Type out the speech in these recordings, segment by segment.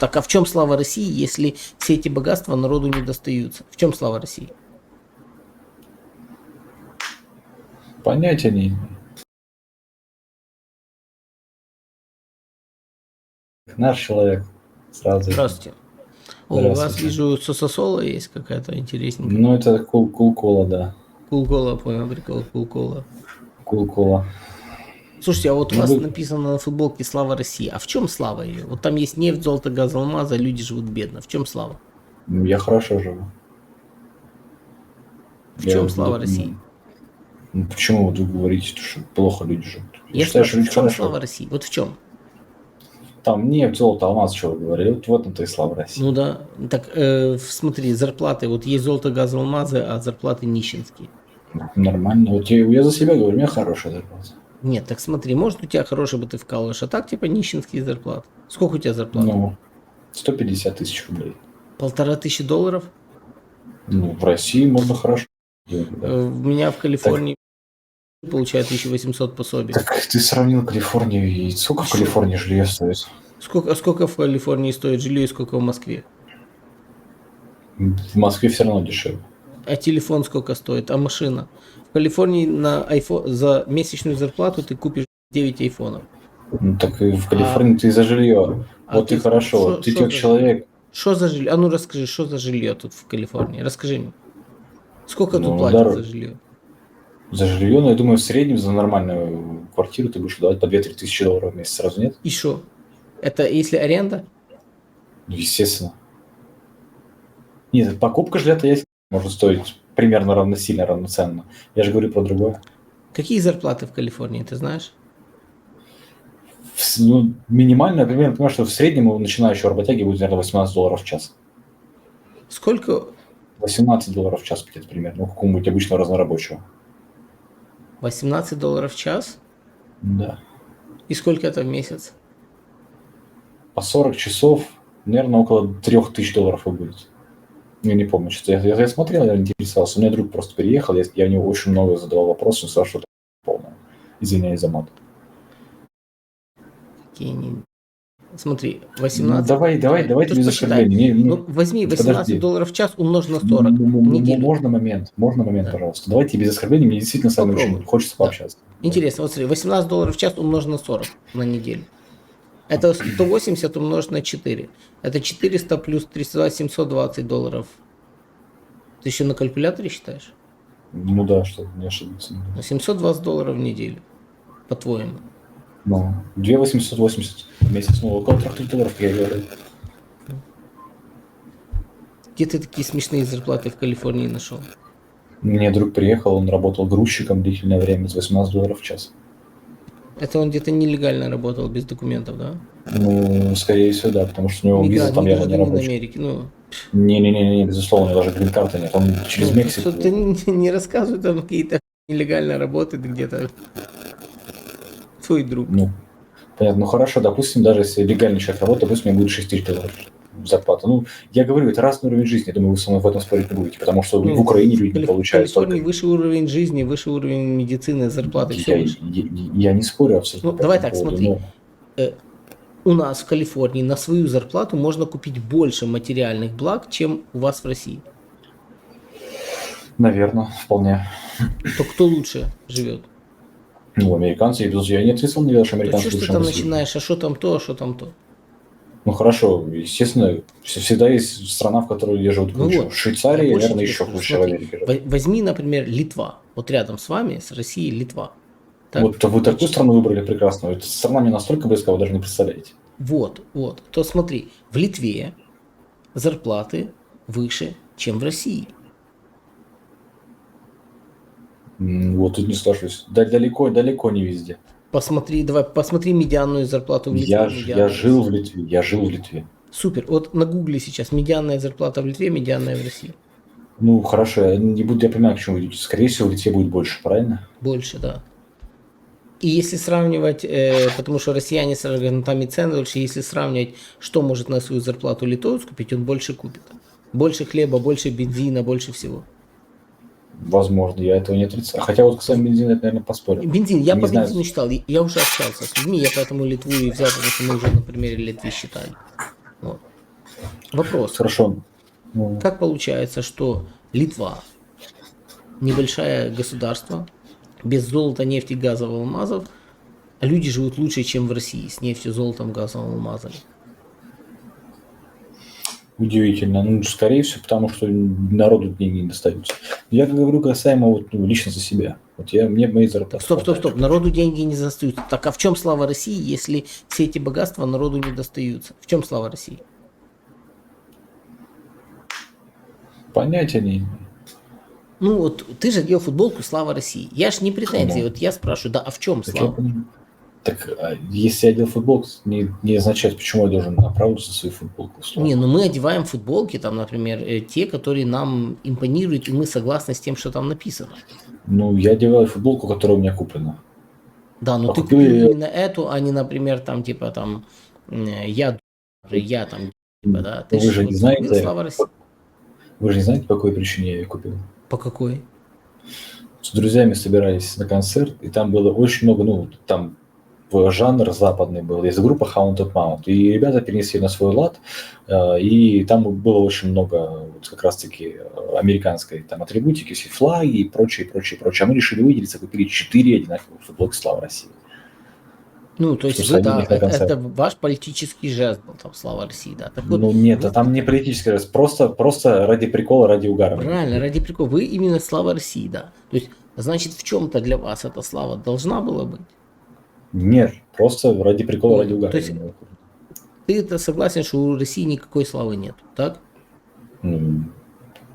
Так а в чем слава России, если все эти богатства народу не достаются? В чем слава России? Понятия не имею. Наш человек сразу. Здравствуйте. О, у вас Здравствуйте. вижу сососола есть какая-то интересненькая. Ну, это кул кул-кола, да. Кулкола, понял, прикол, кулкола. Кул-кола. Слушайте, а вот у Ну, вас вы- написано на футболке «Слава России». А в чем слава ее? Вот там есть нефть, золото, газ, алмазы, а люди живут бедно. В чем слава? Я хорошо живу. В Я чем слава России? Ну, почему вот вы говорите, что плохо люди живут? Я считаю, спрашиваю, что в люди чем хорошо. слава России? Вот в чем? Там нефть, золото, алмаз, что вы говорили. Вот в этом-то и слава России. Ну да. Так, э, смотри, зарплаты. Вот есть золото, газ, алмазы, а зарплаты нищенские. Нормально. Вот я, я за себя говорю, у меня хорошая зарплата. Нет, так смотри, может у тебя хороший бы ты вкалываешь, а так типа нищенские зарплаты. Сколько у тебя зарплата? Ну, 150 тысяч рублей. Полтора тысячи долларов? Ну, в России можно хорошо. да. Э, У меня в Калифорнии получает 1800 пособий. Так ты сравнил Калифорнию и сколько в? Калифорнии жилье стоит? Сколько, а сколько в Калифорнии стоит жилье и сколько в Москве? В Москве все равно дешевле. А телефон сколько стоит? А машина? В Калифорнии на iPhone, за месячную зарплату ты купишь 9 айфонов. Ну, так и в Калифорнии ты за жилье. а вот ты ты хорошо. шо- ты шо как человек. Что за жилье? А ну расскажи, что за жилье тут в Калифорнии? Расскажи мне. Сколько Ну, тут платят дорого. за жилье? За жилье, ну, я думаю, в среднем за нормальную квартиру ты будешь давать по 2-3 тысячи долларов в месяц, сразу нет? И что? Это если аренда? Ну, естественно. Нет, покупка жилья-то есть, может стоить примерно равносильно, равноценно. Я же говорю про другое. Какие зарплаты в Калифорнии, ты знаешь? В- Ну, минимально, примерно понимаю, что в среднем у начинающего работяги будет, наверное, 18 долларов в час. Сколько? 18 долларов в час где-то примерно, у какого-нибудь обычного разнорабочего. 18 долларов в час? Да. И сколько это в месяц? По 40 часов, наверное, около 3000 долларов и будет. Ну, Я не помню, что я, я, я смотрел, я интересовался. У меня друг просто переехал, я, я у него очень много задавал вопросов, он сказал, что это полное. Извиняюсь за мат. Какие. Смотри, Ну, 18... давай, давай, давайте Тут без. Не- Ну, возьми Подожди. 18 долларов в час умножь на м- 40 м- в неделю. Можно момент, можно момент, Да. пожалуйста. Давайте без оскорблений, мне действительно с вами Попробуй. очень хочется Да. пообщаться. Интересно, вот смотри, 18 долларов в час умножь на 40 на неделю. Это 180 умножить на 4. Это 400 плюс 300, 720 долларов. Ты еще на калькуляторе считаешь? Ну да, чтобы не ошибиться. Ну, 720 долларов в неделю, по-твоему. Ну, 2 880 в месяц, ну, около 3000 долларов, я говорю. Где ты такие смешные зарплаты в Калифорнии нашел? Мне друг приехал, он работал грузчиком длительное время, за 18 долларов в час. Это он где-то нелегально работал, без документов, да? Ну, скорее всего, да, потому что у него виза Мигрант, там не явно не рабочая. Америки. Ну, Не-не-не, безусловно, у него даже грин-карты нет, он через ну, Мексику. что Ты не, рассказывай там какие-то нелегально работает где-то. Твой друг. Ну, понятно, ну хорошо, допустим, даже если легальный человек работает, допустим, меня будет 6 тысяч долларов зарплата. Ну, я говорю, это разный уровень жизни, я думаю, вы со мной в этом спорить не будете, потому что Ну, в Украине люди не В получают Калифорнии столько. выше уровень жизни, выше уровень медицины, зарплаты, все Я, выше. я- я не спорю абсолютно. Ну, по давай так, поводу, смотри. но- Э, У нас в Калифорнии на свою зарплату можно купить больше материальных благ, чем у вас в России. Наверное, вполне. То кто лучше живет? Ну, американцы, я, я не отрицал никогда, что То американцы что ж ты там начинаешь, а что там то, а что там то? Ну хорошо, естественно, вс- всегда есть страна, в которой я живу Ну вот. Швейцария, больше наверное, еще скажу, в Америке. Во- Возьми, например, Литва. Вот рядом с вами, с Россией, Литва. Так, Вот вы такую страну выбрали прекрасную. Эта страна мне настолько близка, вы даже не представляете. Вот, вот. То смотри, в Литве зарплаты выше, чем в России. Вот тут не соглашусь. Да, далеко, далеко не везде. Посмотри, давай, посмотри медианную зарплату в Литве. Я, я жил в Литве, я жил в Литве. Супер. Вот на гугле сейчас медианная зарплата в Литве, медианная в России. Ну, хорошо, я не буду, я понимаю, к чему идете. Скорее всего, в Литве будет больше, правильно? Больше, да. И если сравнивать, э, потому что россияне сразу говорят, ну там и цены лучше, если сравнивать, что может на свою зарплату литовец купить, он больше купит. Больше хлеба, больше бензина, больше всего. Возможно, я этого не отрицаю. Хотя вот, кстати, бензин, это, наверное, поспорим. Бензин, я Не по знаю. бензину считал, я уже общался с людьми, я поэтому Литву и взял, потому что мы уже на примере Литвы считали. Вот. Вопрос. Хорошо. Ну, Как получается, что Литва, небольшое государство, без золота, нефти, газов, алмазов, а люди живут лучше, чем в России, с нефтью, золотом, газом, алмазами? Удивительно. Ну, скорее всего, потому что народу деньги не достаются. Я говорю касаемо вот, ну, лично за себя. Вот я, мне мои зарплаты. Стоп, стоп, стоп. Народу деньги не достаются. Так а в чем слава России, если все эти богатства народу не достаются? В чем слава России? Понятия не имею. Ну вот ты же делал футболку «Слава России». Я ж не претензии, вот я спрашиваю, да, а в чем слава? Так, а если я делал футболку, не, не означает, почему я должен оправдываться за свою футболку. условно. Не, ну мы одеваем футболки, там, например, э, те, которые нам импонируют, и мы согласны с тем, что там написано. Ну, я делаю футболку, которая у меня куплена. Да, но А ты купил её- именно эту, а не, например, там, типа, там, я, я там, типа, да. Ты Ну, Вы ж же не знаете, «Слава России». Вы же не знаете, по какой причине я ее купил? По какой? С друзьями собирались на концерт, и там было очень много, ну, там жанр западный был, есть группа Haunted Mount, и ребята перенесли на свой лад, э, и там было очень много вот как раз-таки э, американской там атрибутики, все флаги и прочее, прочее, прочее. А мы решили выделиться, купили четыре одинаковых футболки «Слава России». Ну, то есть вы, да, это, это ваш политический жест был, там, «Слава России», да. Так вот, Ну нет, а там не политический раз, просто, просто ради прикола, ради угара. Правильно, ради прикола. Вы именно слава России, да. То есть, значит, в чем-то для вас эта слава должна была быть. Нет, просто ради прикола, Ой, ради угара. то есть- Ты согласен, что у России никакой славы нет, так? Ну,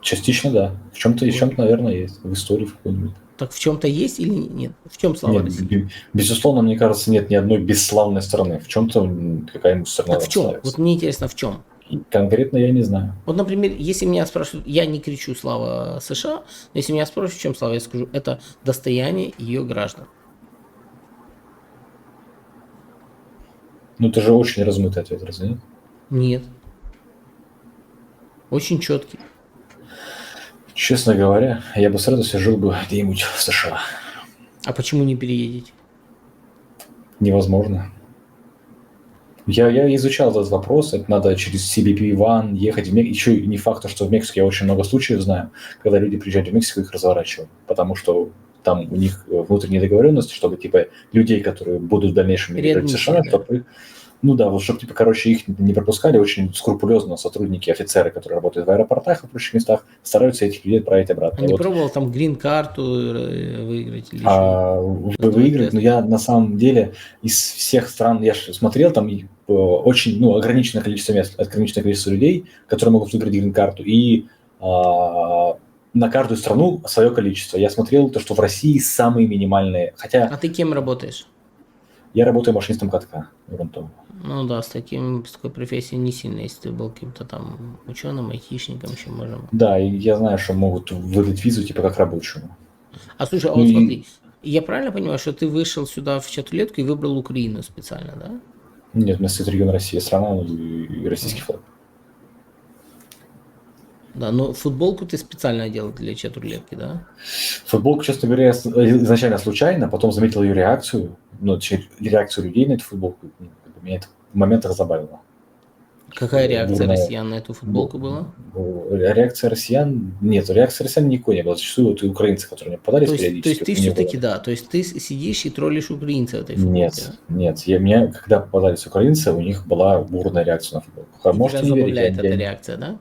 частично да. В чем-то, в чем-то, наверное, есть. В истории в какой-нибудь. Так в чем-то есть или нет? В чем слава Нет, России? бе- безусловно, мне кажется, нет ни одной бесславной страны. В чем-то какая-нибудь страна Так в чем? славится. Вот мне интересно, в чем? Конкретно я не знаю. Вот, например, если меня спрашивают, я не кричу слава США, но если меня спрашивают, в чем слава, я скажу, это достояние ее граждан. Ну, это же очень размытый ответ, разве нет? Нет. Очень четкий. Честно говоря, я бы с радостью жил бы где-нибудь в США. А почему не переедете? Невозможно. Я, я изучал этот вопрос, это надо через CBP One ехать в Мексику. Еще не факт, что в Мексике я очень много случаев знаю, когда люди приезжают в Мексику, их разворачивают, потому что там у них э, внутренние договоренности, чтобы типа людей, которые будут в дальнейшем мигрировать в США, чтобы их- ну да, вот чтобы типа, короче, их не пропускали, очень скрупулезно сотрудники, офицеры, которые работают в аэропортах и прочих местах, стараются этих людей отправить обратно. А не вот. пробовал там грин-карту э, выиграть или еще? а, Это выиграть, но я на самом деле из всех стран, я смотрел, там э, очень ну, ограниченное количество мест, ограниченное количество людей, которые могут выиграть грин-карту, и а, на каждую страну свое количество. Я смотрел то, что в России самые минимальные, хотя А ты кем работаешь? я работаю машинистом катка грунтового. Ну да, с таким, с такой профессией не сильно, если ты был каким-то там ученым, айтишником, еще можем. Да, и я знаю, что могут выдать визу типа как рабочему. А слушай, а вот и- смотри, я правильно понимаю, что ты вышел сюда в Чатулетку и выбрал Украину специально, да? Нет, у меня стоит регион России, страна и российский флаг. Да, но футболку ты специально делал для Чатулетки, да? Футболку, честно говоря, я с- изначально случайно, потом заметил ее реакцию, ну, реакцию людей на эту футболку. Ну, Меня это в момент разобавило. Какая реакция Дурная. россиян на эту футболку была? Ну, Реакция россиян... Нет, реакция россиян никакой не было. Зачастую вот и украинцы, которые мне попадались То есть, то периодически. есть ты все-таки, да, то есть ты сидишь и троллишь украинцев этой футболке, Нет, нет. Я, мне, когда попадались украинцы, у них была бурная реакция на футболку. да? Можете Тебя не верить, забавляет я- эта реакция, да?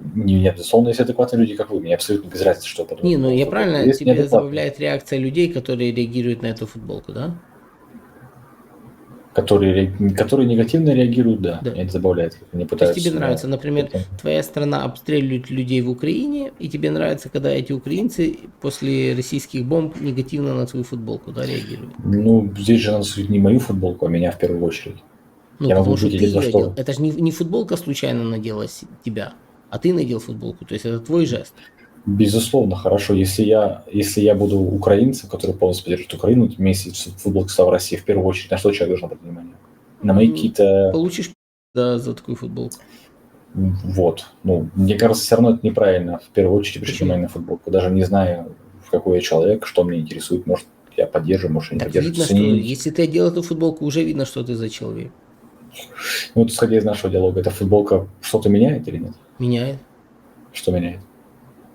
Не, безусловно, есть адекватные люди, как вы. Мне абсолютно без разницы, что подумают. Не, ну я правильно. Есть тебе забавляет реакция людей, которые реагируют на эту футболку, да? Которые, которые негативно реагируют, да. Да. Меня это забавляет. как Они То пытаются... есть тебе нравится, например, это- твоя страна обстреливает людей в Украине, и тебе нравится, когда эти украинцы после российских бомб негативно на твою футболку да, реагируют. Ну, здесь же надо судить не мою футболку, а меня в первую очередь. Ну, Я потому могу что ты ее что. Это же не, не футболка случайно надела с тебя, а ты надел футболку. То есть это твой жест. Безусловно, хорошо. Если я, если я буду украинцем, который полностью поддерживает Украину, вместе с футболкой «Слава России», в первую очередь, на что человек должен обратить внимание? На мои Ну, какие-то... Получишь да, за такую футболку. Вот. Ну, мне кажется, все равно это неправильно. В первую очередь обращать внимание на футболку. Даже не зная, в какой я человек, что меня интересует. Может, я поддерживаю, может, я не Так поддерживаю. видно, что если ты одел эту футболку, уже видно, что ты за человек. Ну, вот исходя из нашего диалога, эта футболка что-то меняет или нет? Меняет. Что меняет?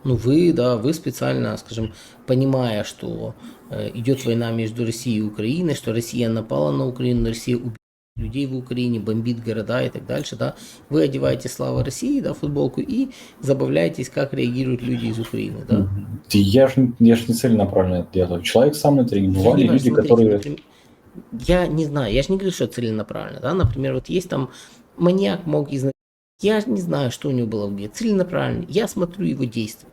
Ну, вы, да, вы специально, скажем, понимая, что э, идет война между Россией и Украиной, что Россия напала на Украину, Россия убила людей в Украине, бомбит города и так дальше, да, вы одеваете «Слава России», да, футболку и забавляетесь, как реагируют люди из Украины, да. Я же я ж не целенаправленно это делаю. Человек сам это Я Бывали люди, которые... например, я не знаю, я же не говорю, что целенаправленно, да, например, вот есть там маньяк мог из... Я не знаю, что у него было в голове, целенаправленно, я смотрю его действия.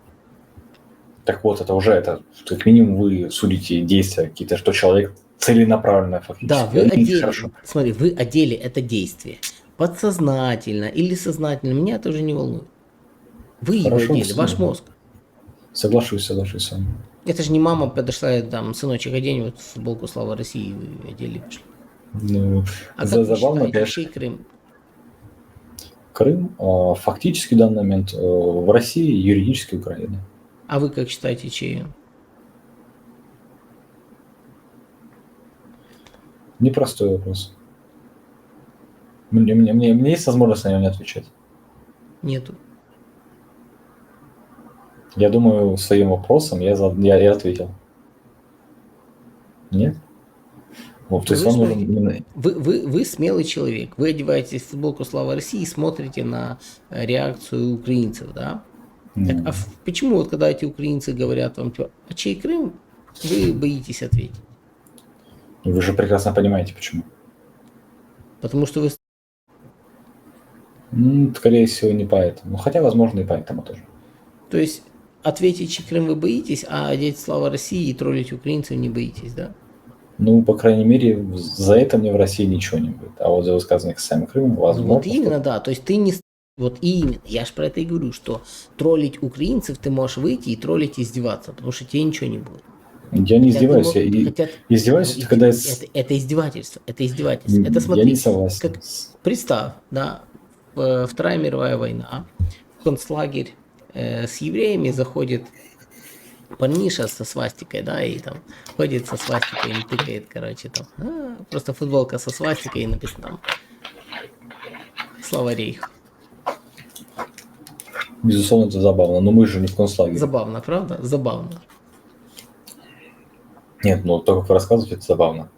Так вот, это уже, это как минимум вы судите действия какие-то, что человек целенаправленно фактически. Да, вы одели, Хорошо. смотри, вы одели это действие подсознательно или сознательно, меня это уже не волнует. Вы его Хорошо, одели, всё. ваш мозг. Соглашусь, соглашусь с вами. Это же не мама подошла, и там, сыночек, одень вот футболку Слава России, вы одели и пошли. Ну, А за- забавно, считаете, конечно. Крым? Крым а, фактически в данный момент э, в России, юридически Украина. А вы как считаете, чей? Непростой вопрос. Мне, мне, мне, мне есть возможность на него не отвечать. Нету. Я думаю, своим вопросом я, за- я, я ответил. Нет? Вот, то есть Вы вам нужен смотрите, Вы, вы, вы смелый человек. Вы одеваете футболку Слава России и смотрите на э, реакцию украинцев, да? Так, ну, а в- почему вот когда эти украинцы говорят вам, типа, а чей Крым, вы боитесь ответить? Вы же прекрасно понимаете, почему. Потому что вы... М, Скорее всего, не поэтому. Ну, хотя, возможно, и поэтому тоже. То есть ответить, чей Крым вы боитесь, а одеть Слава России и троллить украинцев не боитесь, да? Ну, по крайней мере, за это мне в России ничего не будет. А вот за высказанные касаемо Крыма, Ну, возможно. вот что- именно, да. То есть ты не... Вот именно, я же про это и говорю, что троллить украинцев ты можешь выйти и троллить и издеваться, потому что тебе ничего не будет. Я не издеваюсь. мог- Я и- хотя- издеваюсь, ну, это когда... я это, это издевательство, это издевательство. Это Я смотри, не согласен. как- представь, да, э, Вторая мировая война, концлагерь с евреями заходит парниша со свастикой, да, и там ходит со свастикой и тыкает, короче, там, а, просто футболка со свастикой и написано там Слава Рейху. Безусловно, это забавно. Но мы же не в концлагере. Забавно, правда? Забавно. Нет, ну то, как вы рассказываете, это забавно.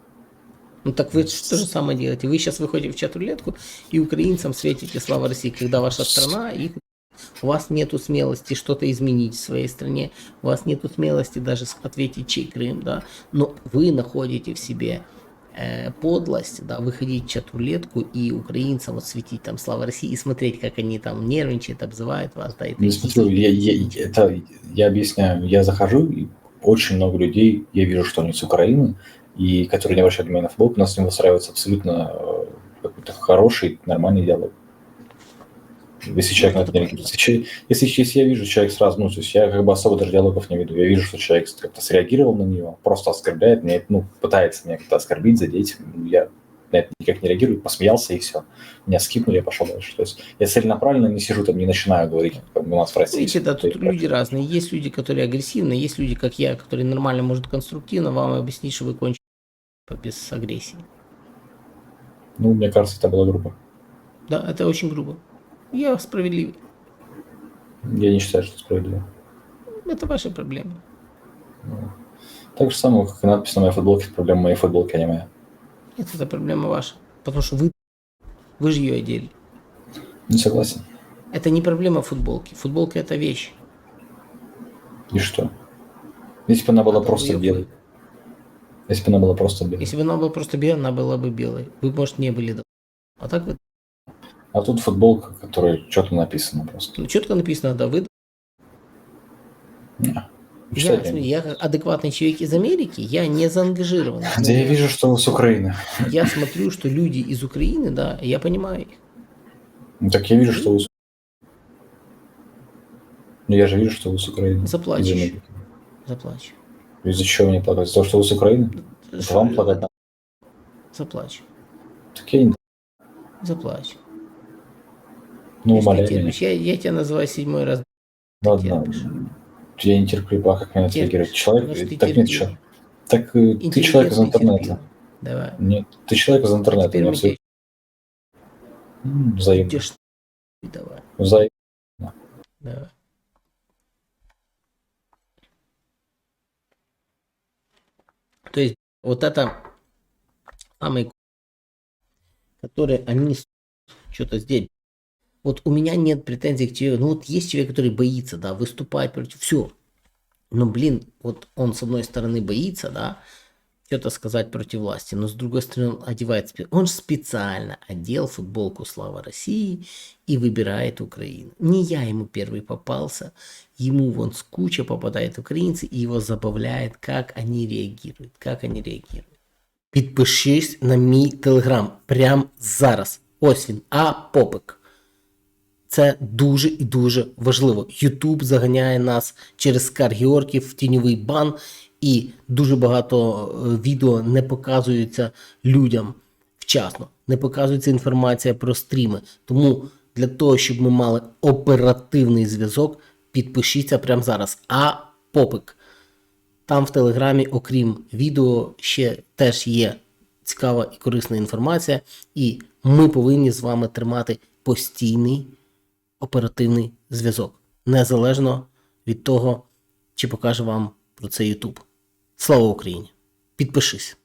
Ну так вы что же самое делаете? Вы сейчас выходите в чат-рулетку и украинцам светите слава России, когда ваша страна, их, у вас нету смелости что-то изменить в своей стране, у вас нету смелости даже ответить, чей Крым, да, но вы находите в себе э, подлость, да, выходить в чат-рулетку и украинцам вот светить там слава России и смотреть, как они там нервничают, обзывают вас, да, и такие смотрю, я, я- это, я объясняю. Я захожу, и очень много людей, я вижу, что они с Украины, и которые не обращают внимания на футбол, у нас с ним выстраивается абсолютно э, какой-то хороший, нормальный диалог. Если человек, на это не- если, если, если я вижу, человек сразу, ну, то есть я как бы особо даже диалогов не веду. Я вижу, что человек как-то среагировал на него, просто оскорбляет меня, ну, пытается меня как-то оскорбить, задеть. Я на это никак не реагирую, посмеялся и все. Меня скипнули, я пошел дальше. То есть я целенаправленно не сижу там, не начинаю говорить, как у нас в России. Видите, да, тут люди разные. Есть люди, которые агрессивные, есть люди, как я, которые нормально может конструктивно вам объяснить, что вы кончили без агрессии. Ну, мне кажется, это была группа. Да, это очень грубо. Я справедливый. Я не считаю, что справедливо. Это ваши проблемы. Так же самое, как и надпись на моей футболке, это проблема моей футболки, а не моя. Это, это проблема ваша. Потому что вы, вы же ее одели. Не согласен. Это не проблема футболки. Футболка это вещь. И что? Если бы она была Надо просто белой. Если бы она была просто белой. Если бы она была просто белая, она была бы белой. Вы, может, не были. А так вот, А тут футболка, в которой что-то написано просто. ну, четко написано, да, вы. Не. Я, смотри, я адекватный человек из Америки, я не заангажирован. Да я вижу, что вы с Украины. Я смотрю, что люди из Украины, да, я понимаю их. Ну, так я вижу, что вы с... Ну, я же вижу, что вы с Украины. Заплачешь. Заплачу. Из-за чего мне плакать? Из-за того, что вы с Украины? Это вам плакать надо. Заплачу. Так я не... Заплачу. Ну, меня. терпишь, я, я тебя называю седьмой раз. Ладно. терпишь. Я не терплю, а как Терпишь. отреагировать? Человек... Что ты Так нет, что? Так э, ты человек из интернета. Давай. Нет, ты человек из интернета. Теперь мы М, Взаимно. Давай. Взаимно. Давай. То есть вот это самые которые они что-то сделать. Вот у меня нет претензий к человеку. Ну вот есть человек, который боится, да, выступать против все. Но, блин, вот он с одной стороны боится, да, что-то сказать против власти, но с другой стороны он одевает, спе- он же специально одел футболку «Слава России» и выбирает Украину. Не я ему первый попался, ему вон с куча попадает украинцы, и его забавляет, как они реагируют, как они реагируют. Підпишись на мій телеграм прямо зараз. Ось він, а попик. Це дуже і дуже важливо. Ютуб заганяє нас через орків в тіньовий бан, і дуже багато е, відео не показуються людям вчасно. Не показується інформація про стріми. Тому для того, щоб ми мали оперативний зв'язок, підпишіться прямо зараз. А попик. Там в Телеграмі, окрім відео, ще теж є цікава і корисна інформація, і ми повинні з вами тримати постійний оперативний зв'язок, незалежно від того, чи покаже вам про це YouTube. Слава Україні! Підпишись!